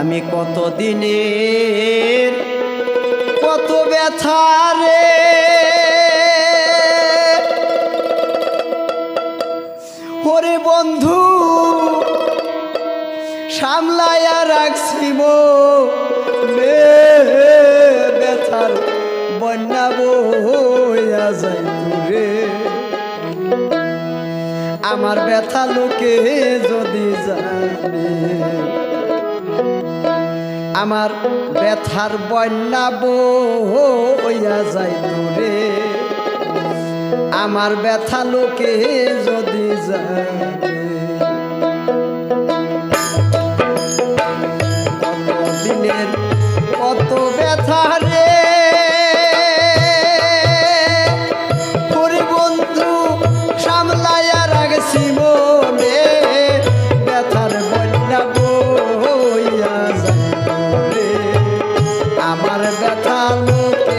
আমি কত দিনের কত ব্যথা রে? ওরে বন্ধু সামলাইয়া রাখছি মো ব্যথার বন্যা বইয়া যাই রে আমার ব্যথা লোকে যদি জানে আমার ব্যথার বন্যা বইয়া যাই দূরে। আমার ব্যথা লোকে যদি যায় কত দিনের কত ব্যথা রে? আমার ব্যথা লোকে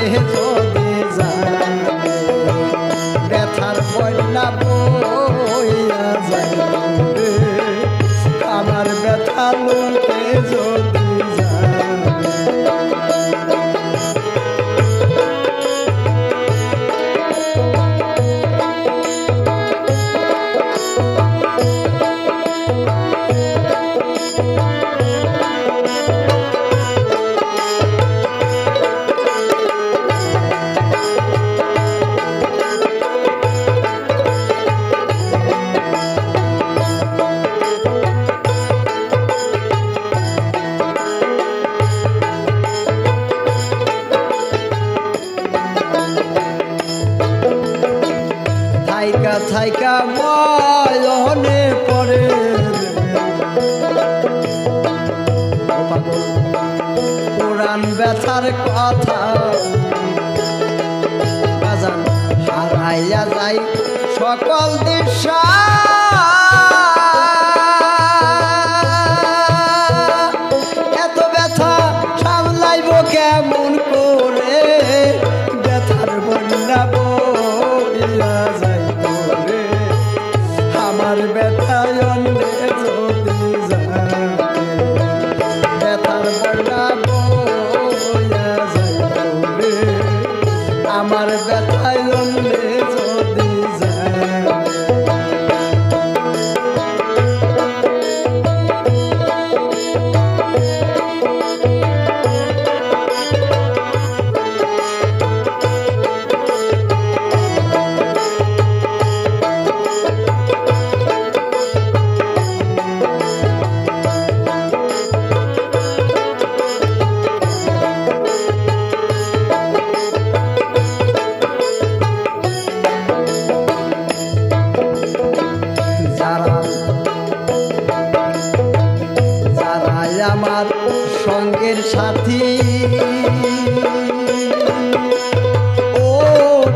থাইকা থাইকা ময়নে পড়ে পুরান ব্যথার কথা। বাজান হারাইয়া যাই সকল দিশা। সাথী। ও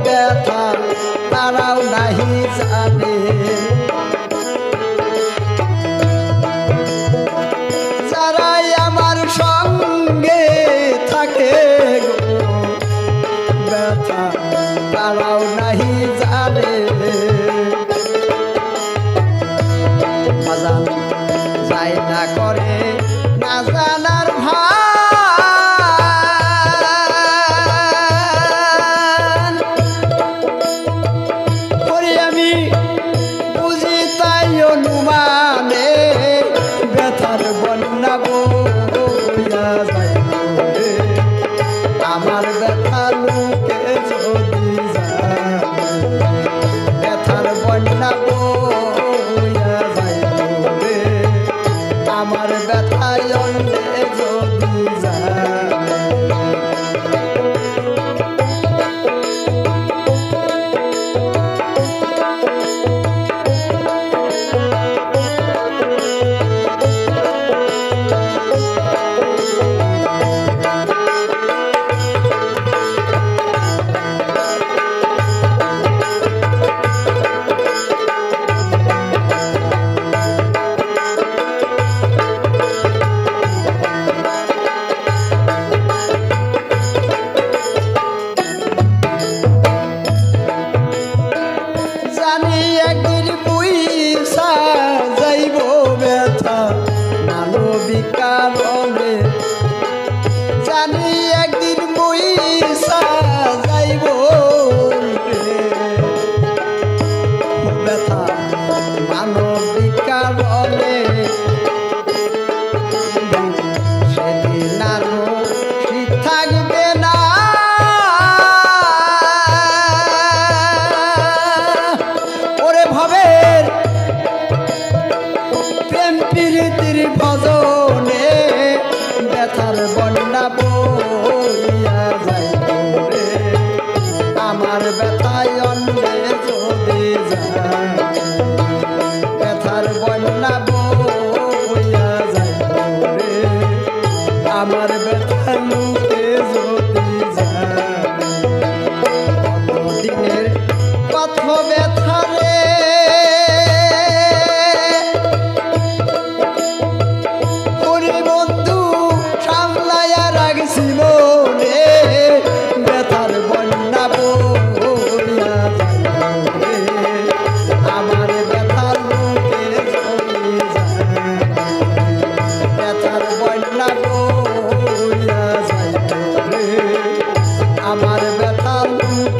ব্যথা তারাও নাহি জানে। যারাই আমার সঙ্গে থাকে ব্যথা তারাও নাহি that